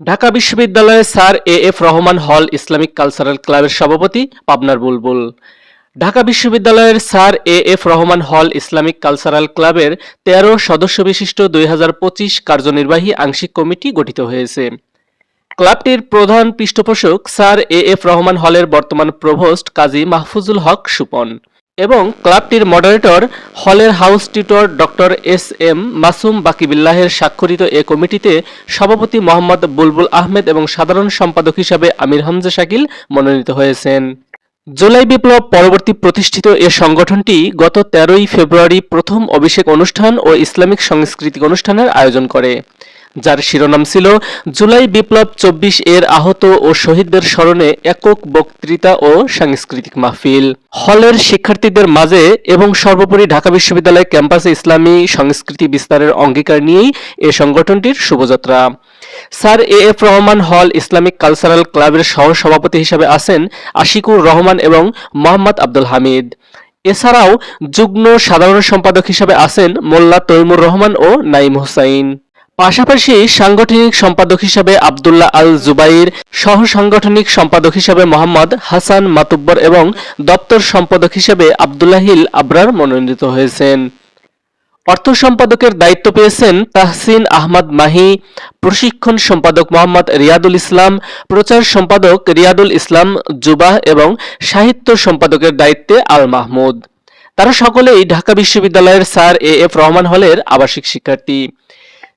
ঢাকা বিশ্ববিদ্যালয়ের sir A F Rahman hall Islamic cultural ক্লাবের সভাপতি পাবনার বুলবুল। ঢাকা বিশ্ববিদ্যালয়ের sir A F Rahman hall Islamic cultural ক্লাবের তেরো সদস্য বিশিষ্ট দুই হাজার পঁচিশ কার্যনির্বাহী আংশিক কমিটি গঠিত হয়েছে। ক্লাবটির প্রধান পৃষ্ঠপোষক স্যার এ এফ রহমান হলের বর্তমান প্রভোস্ট কাজী মাহফুজুল হক সুপন। এবং ক্লাবটির মডারেটর হলের house tutor doctor S M Masum বাকিবিল্লাহের স্বাক্ষরিত এ কমিটিতে সভাপতি মোহাম্মদ বুলবুল আহমেদ এবং সাধারণ সম্পাদক হিসাবে আমির হামজা শাকিল মনোনীত হয়েছেন। জুলাই বিপ্লব পরবর্তী প্রতিষ্ঠিত এ সংগঠনটি গত তেরোই ফেব্রুয়ারি প্রথম অভিষেক অনুষ্ঠান ও ইসলামিক সাংস্কৃতিক অনুষ্ঠানের আয়োজন করে। যার শিরোনাম ছিল, জুলাই বিপ্লব চব্বিশ এর আহত ও শহীদদের স্মরণে একক বক্তৃতা ও সাংস্কৃতিক মাহফিল। হলের শিক্ষার্থীদের মাঝে এবং সর্বোপরি ঢাকা বিশ্ববিদ্যালয় ক্যাম্পাসে ইসলামী সংস্কৃতি বিস্তারের অঙ্গীকার নিয়েই এ সংগঠনটির শুভযাত্রা। Sir A F Rahman hall Islamic cultural ক্লাবের সহ সভাপতি হিসাবে আছেন আশিকুর রহমান এবং মোহাম্মদ আব্দুল হামিদ। এছাড়াও যুগ্ম সাধারণ সম্পাদক হিসাবে আছেন মোল্লা তৈমুর রহমান ও নাইম হুসাইন। পাশাপাশি সাংগঠনিক সম্পাদক হিসাবে আবদুল্লাহ আল জুবাইর, সহ সাংগঠনিক সম্পাদক হিসাবে মোহাম্মদ হাসান মাতুব্বর এবং দপ্তর সম্পাদক হিসাবে আবদুল্লাহিল আবরার মনোনীত হয়েছেন। অর্থ সম্পাদকের দায়িত্ব পেয়েছেন তাহসিন আহমদ মাহি, প্রশিক্ষণ সম্পাদক মোহাম্মদ রিয়াদুল ইসলাম, প্রচার সম্পাদক রিয়াদুল ইসলাম জুবাহ এবং সাহিত্য সম্পাদকের দায়িত্বে আল মাহমুদ। তারা সকলেই ঢাকা বিশ্ববিদ্যালয়ের স্যার এ এফ রহমান হলের আবাসিক শিক্ষার্থী।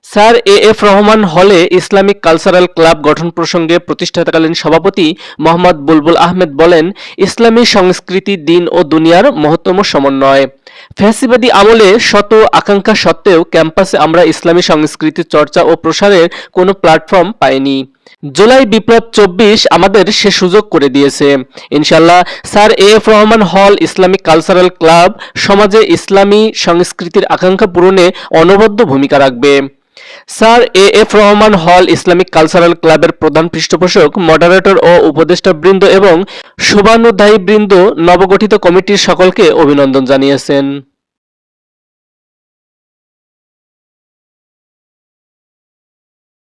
স্যার, এ এফ রহমান হলে ইসলামিক কালচারাল ক্লাব গঠন প্রসঙ্গে প্রতিষ্ঠাতাকালীন সভাপতি মোহাম্মদ বুলবুল আহমেদ বলেন, ইসলামী সংস্কৃতি, দিন ও দুনিয়ার মহত্তম সমন্বয়। ফ্যাসিবাদী আমলে শত আকাঙ্ক্ষা সত্ত্বেও ক্যাম্পাসে আমরা ইসলামী সংস্কৃতি চর্চা ও প্রসারের কোনো প্ল্যাটফর্ম পাইনি। জুলাই বিপ্লব চব্বিশ আমাদের সে সুযোগ করে দিয়েছে। ইনশাল্লাহ sir, A F Rahman hall Islamic cultural club সমাজে ইসলামী সংস্কৃতির আকাঙ্ক্ষা পূরণে অনবদ্য ভূমিকা রাখবে। Sir, A. F. Rahman hall Islamic cultural ক্লাবের প্রধান পৃষ্ঠপোষক, মডারেটর ও উপদেষ্টা বৃন্দ এবং শুভানুধ্যায়ী বৃন্দ নবগঠিত কমিটির সকলকে অভিনন্দন জানিয়েছেন।